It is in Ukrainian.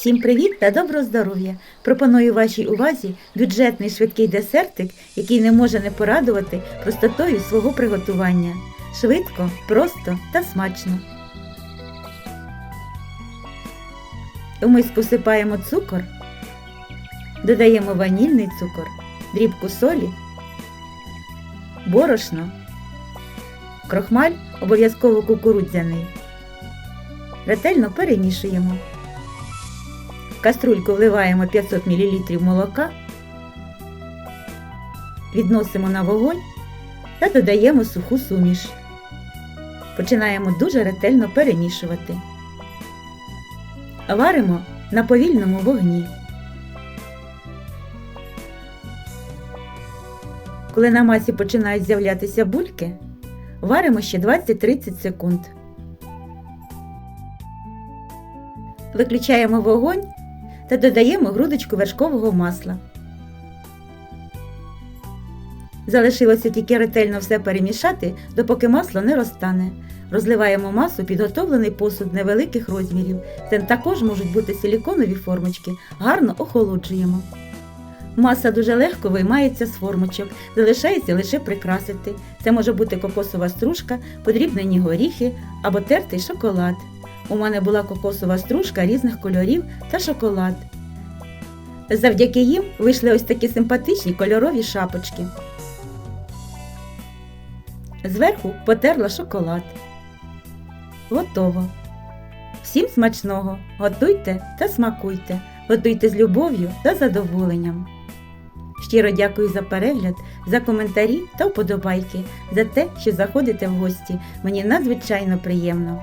Всім привіт та доброго здоров'я! Пропоную вашій увазі бюджетний швидкий десертик, який не може не порадувати простотою свого приготування. Швидко, просто та смачно. У миску всипаємо цукор, додаємо ванільний цукор, дрібку солі, борошно, крохмаль обов'язково кукурудзяний. Ретельно перемішуємо. В каструльку вливаємо 500 мл молока, відносимо на вогонь та додаємо суху суміш. Починаємо дуже ретельно перемішувати. Варимо на повільному вогні. Коли на масі починають з'являтися бульки, варимо ще 20-30 секунд. Виключаємо вогонь та додаємо грудочку вершкового масла. Залишилося тільки ретельно все перемішати, допоки масло не розтане. Розливаємо масу підготовлений посуд невеликих розмірів. Це також можуть бути силіконові формочки, гарно охолоджуємо. Маса дуже легко виймається з формочок, залишається лише прикрасити. Це може бути кокосова стружка, подрібнені горіхи або тертий шоколад. У мене була кокосова стружка різних кольорів та шоколад. Завдяки їм вийшли ось такі симпатичні кольорові шапочки. Зверху потерла шоколад. Готово. Всім смачного! Готуйте та смакуйте. Готуйте з любов'ю та задоволенням. Щиро дякую за перегляд, за коментарі та вподобайки, за те, що заходите в гості. Мені надзвичайно приємно.